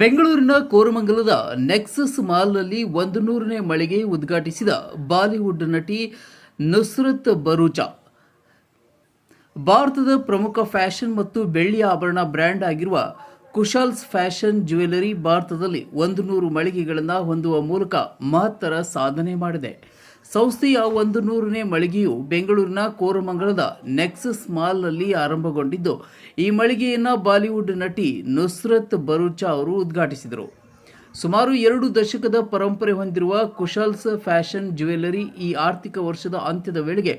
ಬೆಂಗಳೂರಿನ ಕೋರಮಂಗಲದ ನೆಕ್ಸಸ್ ಮಾಲ್ನಲ್ಲಿ ಒಂದು ನೂರನೇ ಮಳಿಗೆ ಉದ್ಘಾಟಿಸಿದ ಬಾಲಿವುಡ್ ನಟಿ ನುಸ್ರತ್ ಬರೂಚಾ. ಭಾರತದ ಪ್ರಮುಖ ಫ್ಯಾಷನ್ ಮತ್ತು ಬೆಳ್ಳಿ ಆಭರಣ ಬ್ರ್ಯಾಂಡ್ ಆಗಿರುವ ಕುಶಾಲ್ಸ್ ಫ್ಯಾಷನ್ ಜ್ಯುವೆಲರಿ ಭಾರತದಲ್ಲಿ ಒಂದು ನೂರು ಮಳಿಗೆಗಳನ್ನು ಹೊಂದುವ ಮೂಲಕ ಮಹತ್ತರ ಸಾಧನೆ ಮಾಡಿದೆ. ಸಂಸ್ಥೆಯ ಒಂದು ನೂರನೇ ಮಳಿಗೆಯು ಬೆಂಗಳೂರಿನ ಕೋರಮಂಗಲದ ನೆಕ್ಸಸ್ ಮಾಲ್ನಲ್ಲಿ ಆರಂಭಗೊಂಡಿದ್ದು, ಈ ಮಳಿಗೆಯನ್ನು ಬಾಲಿವುಡ್ ನಟಿ ನುಸ್ರತ್ ಬರೂಚಾ ಅವರು ಉದ್ಘಾಟಿಸಿದರು. ಸುಮಾರು ಎರಡು ದಶಕದ ಪರಂಪರೆ ಹೊಂದಿರುವ ಕುಶಾಲ್ಸ್ ಫ್ಯಾಷನ್ ಜ್ಯುವೆಲ್ಲರಿ ಈ ಆರ್ಥಿಕ ವರ್ಷದ ಅಂತ್ಯದ ವೇಳೆಗೆ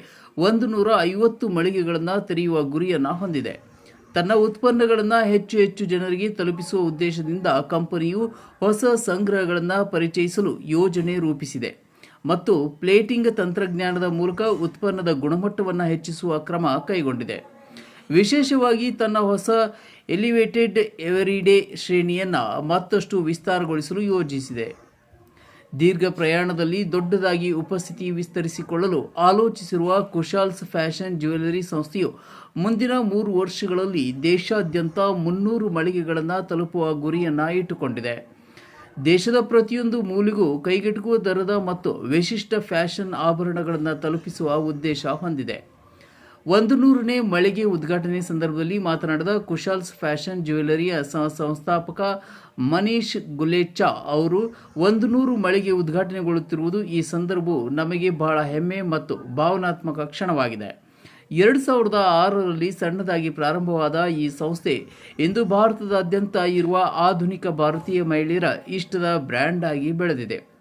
ಒಂದು ನೂರ ಐವತ್ತು ಮಳಿಗೆಗಳನ್ನು ತೆರೆಯುವ ಗುರಿಯನ್ನು ಹೊಂದಿದೆ. ತನ್ನ ಉತ್ಪನ್ನಗಳನ್ನು ಹೆಚ್ಚು ಹೆಚ್ಚು ಜನರಿಗೆ ತಲುಪಿಸುವ ಉದ್ದೇಶದಿಂದ ಕಂಪನಿಯು ಹೊಸ ಸಂಗ್ರಹಗಳನ್ನು ಪರಿಚಯಿಸಲು ಯೋಜನೆ ರೂಪಿಸಿದೆ. ಮತ್ತು ಪ್ಲೇಟಿಂಗ್ ತಂತ್ರಜ್ಞಾನದ ಮೂಲಕ ಉತ್ಪನ್ನದ ಗುಣಮಟ್ಟವನ್ನು ಹೆಚ್ಚಿಸುವ ಕ್ರಮ ಕೈಗೊಂಡಿದೆ. ವಿಶೇಷವಾಗಿ ತನ್ನ ಹೊಸ ಎಲಿವೇಟೆಡ್ ಎವರಿಡೇ ಶ್ರೇಣಿಯನ್ನು ಮತ್ತಷ್ಟು ವಿಸ್ತಾರಗೊಳಿಸಲು ಯೋಜಿಸಿದೆ. ದೀರ್ಘ ಪ್ರಯಾಣದಲ್ಲಿ ದೊಡ್ಡದಾಗಿ ಉಪಸ್ಥಿತಿ ವಿಸ್ತರಿಸಿಕೊಳ್ಳಲು ಆಲೋಚಿಸಿರುವ ಕುಶಾಲ್ಸ್ ಫ್ಯಾಷನ್ ಜ್ಯುವೆಲರಿ ಸಂಸ್ಥೆಯು ಮುಂದಿನ ಮೂರು ವರ್ಷಗಳಲ್ಲಿ ದೇಶಾದ್ಯಂತ ಮುನ್ನೂರು ಮಳಿಗೆಗಳನ್ನು ತಲುಪುವ ಗುರಿಯನ್ನು ಇಟ್ಟುಕೊಂಡಿದೆ. ದೇಶದ ಪ್ರತಿಯೊಂದು ಮೂಲೆಗೂ ಕೈಗೆಟುಕುವ ದರದ ಮತ್ತು ವಿಶಿಷ್ಟ ಫ್ಯಾಷನ್ ಆಭರಣಗಳನ್ನು ತಲುಪಿಸುವ ಉದ್ದೇಶ ಹೊಂದಿದೆ. ಒಂದು ನೂರನೇ ಮಳಿಗೆ ಉದ್ಘಾಟನೆ ಸಂದರ್ಭದಲ್ಲಿ ಮಾತನಾಡಿದ ಕುಶಾಲ್ಸ್ ಫ್ಯಾಷನ್ ಜ್ಯುವೆಲರಿಯ ಸಂಸ್ಥಾಪಕ ಮನೀಶ್ ಗುಲೇಚಾ ಅವರು ಒಂದು ನೂರು ಮಳಿಗೆ ಉದ್ಘಾಟನೆಗೊಳ್ಳುತ್ತಿರುವುದು ಈ ಸಂದರ್ಭವು ನಮಗೆ ಬಹಳ ಹೆಮ್ಮೆ ಮತ್ತು ಭಾವನಾತ್ಮಕ ಕ್ಷಣವಾಗಿದೆ. ಎರಡು ಸಾವಿರದ ಆರರಲ್ಲಿ ಸಣ್ಣದಾಗಿ ಪ್ರಾರಂಭವಾದ ಈ ಸಂಸ್ಥೆ ಇಂದು ಭಾರತದಾದ್ಯಂತ ಇರುವ ಆಧುನಿಕ ಭಾರತೀಯ ಮಹಿಳೆಯರ ಇಷ್ಟದ ಬ್ರ್ಯಾಂಡ್ ಆಗಿ ಬೆಳೆದಿದೆ.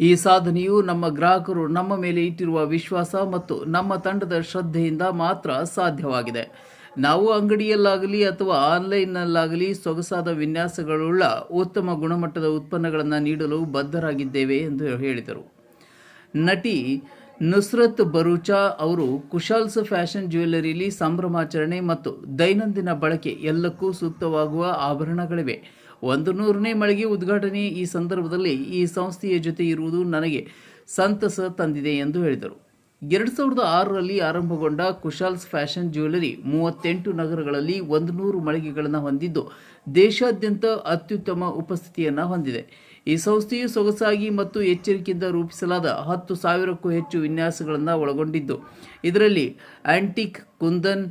ಈ ಸಾಧನೆಯು ನಮ್ಮ ಗ್ರಾಹಕರು ನಮ್ಮ ಮೇಲೆ ಇಟ್ಟಿರುವ ವಿಶ್ವಾಸ ಮತ್ತು ನಮ್ಮ ತಂಡದ ಶ್ರದ್ಧೆಯಿಂದ ಮಾತ್ರ ಸಾಧ್ಯವಾಗಿದೆ. ನಾವು ಅಂಗಡಿಯಲ್ಲಾಗಲಿ ಅಥವಾ ಆನ್ಲೈನ್ನಲ್ಲಾಗಲಿ ಸೊಗಸಾದ ವಿನ್ಯಾಸಗಳುಳ್ಳ ಉತ್ತಮ ಗುಣಮಟ್ಟದ ಉತ್ಪನ್ನಗಳನ್ನು ನೀಡಲು ಬದ್ಧರಾಗಿದ್ದೇವೆ ಎಂದು ಹೇಳಿದರು. ನಟಿ ನುಸ್ರತ್ ಬರೂಚಾ ಅವರು ಕುಶಾಲ್ಸ್ ಫ್ಯಾಷನ್ ಜ್ಯುವೆಲ್ಲರಿಲಿ ಸಂಭ್ರಮಾಚರಣೆ ಮತ್ತು ದೈನಂದಿನ ಬಳಕೆ ಎಲ್ಲಕ್ಕೂ ಸೂಕ್ತವಾಗುವ ಆಭರಣಗಳಿವೆ. ಒಂದು ನೂರನೇ ಮಳಿಗೆ ಉದ್ಘಾಟನೆ ಈ ಸಂದರ್ಭದಲ್ಲಿ ಈ ಸಂಸ್ಥೆಯ ಜೊತೆ ಇರುವುದು ನನಗೆ ಸಂತಸ ತಂದಿದೆ ಎಂದು ಹೇಳಿದರು. ಎರಡು ಸಾವಿರದ ಆರರಲ್ಲಿ ಆರಂಭಗೊಂಡ ಕುಶಾಲ್ಸ್ ಫ್ಯಾಷನ್ ಜ್ಯುವೆಲ್ಲರಿ ಮೂವತ್ತೆಂಟು ನಗರಗಳಲ್ಲಿ ಒಂದು ನೂರು ಮಳಿಗೆಗಳನ್ನು ಹೊಂದಿದ್ದು ದೇಶಾದ್ಯಂತ ಅತ್ಯುತ್ತಮ ಉಪಸ್ಥಿತಿಯನ್ನು ಹೊಂದಿದೆ. ಈ ಸಂಸ್ಥೆಯು ಸೊಗಸಾಗಿ ಮತ್ತು ಎಚ್ಚರಿಕೆಯಿಂದ ರೂಪಿಸಲಾದ ಹತ್ತು ಸಾವಿರಕ್ಕೂ ಹೆಚ್ಚು ವಿನ್ಯಾಸಗಳನ್ನು ಒಳಗೊಂಡಿದ್ದು. ಇದರಲ್ಲಿ antique kundan,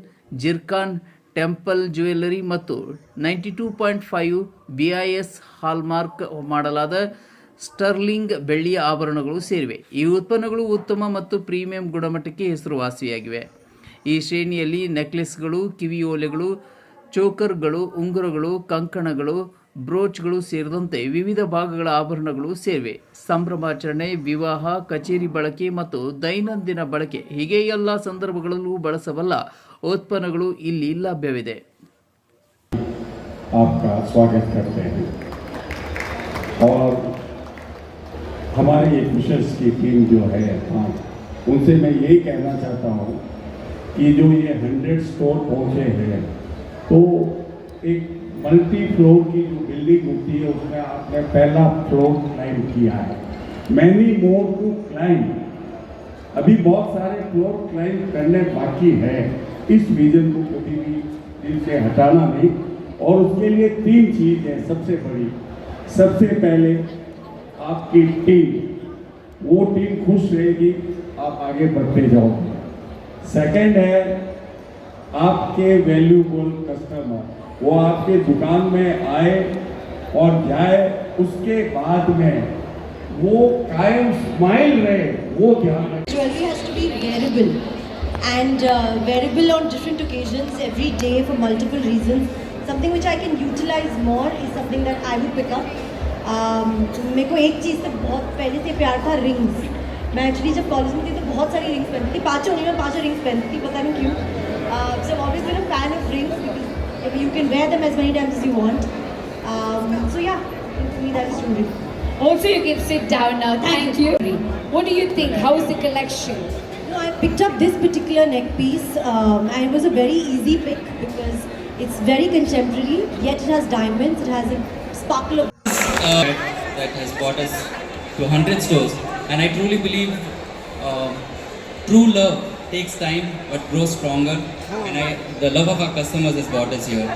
zircon, temple jewellery ಮತ್ತು ninety two point five B I S hallmark ಮಾಡಲಾದ ಸ್ಟರ್ಲಿಂಗ್ ಬೆಳ್ಳಿಯ ಆಭರಣಗಳು ಸೇರಿವೆ. ಈ ಉತ್ಪನ್ನಗಳು ಉತ್ತಮ ಮತ್ತು ಪ್ರೀಮಿಯಂ ಗುಣಮಟ್ಟಕ್ಕೆ ಹೆಸರುವಾಸಿಯಾಗಿವೆ. ಈ ಶ್ರೇಣಿಯಲ್ಲಿ ನೆಕ್ಲೆಸ್ಗಳು ಕಿವಿಯೋಲೆಗಳು ಚೋಕರ್ಗಳು, ಉಂಗುರಗಳು, ಕಂಕಣಗಳು ಬ್ರೋಚ್ಗಳು ಸೇರಿದಂತೆ ವಿವಿಧ ಭಾಗಗಳ ಆಭರಣಗಳು ಸೇರಿವೆ ಸಂಭ್ರಮಾಚರಣೆ ವಿವಾಹ ಕಚೇರಿ ಬಳಕೆ ಮತ್ತು ದೈನಂದಿನ ಬಳಕೆ ಹೀಗೆ ಎಲ್ಲ ಸಂದರ್ಭಗಳಲ್ಲೂ ಬಳಸಬಲ್ಲ ಉತ್ಪನ್ನಗಳು ಇಲ್ಲಿ ಲಭ್ಯವಿದೆ आपका स्वागत करते हैं और हमारे ये कुशल्स की टीम जो है हाँ उनसे मैं यही कहना चाहता हूँ कि जो ये हंड्रेड स्टोर पहुँचे हैं तो एक मल्टी फ्लोर की जो बिल्डिंग होती है, उसमें आपने पहला फ्लोर क्लाइम किया है। मैनी मोर टू क्लाइम अभी बहुत सारे फ्लोर क्लाइम करने बाकी है। इस विजन को कभी भी दिल से हटाना नहीं। और उसके लिए तीन चीज़ है सबसे बड़ी। सबसे पहले आपकी टीम वो टीम खुश रहेगी, आप आगे बढ़ते जाओगे। सेकंड है, आपके वैल्यूबल कस्टमर वो आपके दुकान में आए और जाए, उसके बाद में वो कायम स्माइल रहे, वो ध्यान jewellery has to be wearable and wearable on different occasions every day for multiple reasons something which I can utilise more is something that I would pick up मेरे को एक चीज़ से बहुत पहले से प्यार था रिंग्स मैं एक्चुअली जब कॉलेज में थी तो बहुत सारी रिंग्स पहनती थी। पाँचों नहीं, मैं पाँचों रिंग्स पहनती थी, पता नहीं क्यों। सो ऑलवेज मेरा fan of rings fan of rings because you can wear them as many times as you want. Um, so yeah, to me that is jewelry. Also, you can sit down now. Thank you. What do you think? How is the collection? No, I picked up this particular neck piece um, and it was a very easy pick because it's very contemporary, yet it has diamonds, it has a sparkle of uh, that has brought us to 100 stores. And I truly believe um true love takes time but grows stronger. And I, the love of our customers has brought us here.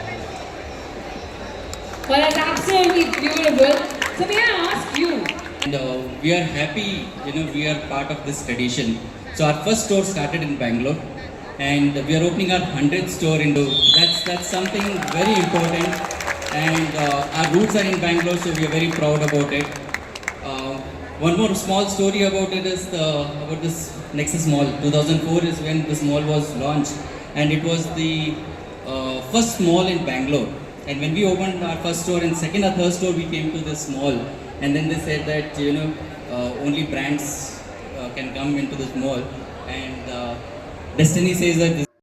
Well, that's absolutely beautiful. So may I ask you, And uh, we are happy, you know, we are part of this tradition. So our first store started in Bangalore, and we are opening our hundredth store in. That's that's something very important, and uh, our roots are in Bangalore, so we are very proud about it. Uh, one more small story about it is the, about this Nexus Mall. 2004 is when this mall was launched, and it was the uh, first mall in Bangalore. And when we opened our first store and second or third store, we came to this mall, and then they said that you know uh, only brands uh, can come into this mall, and uh, destiny says that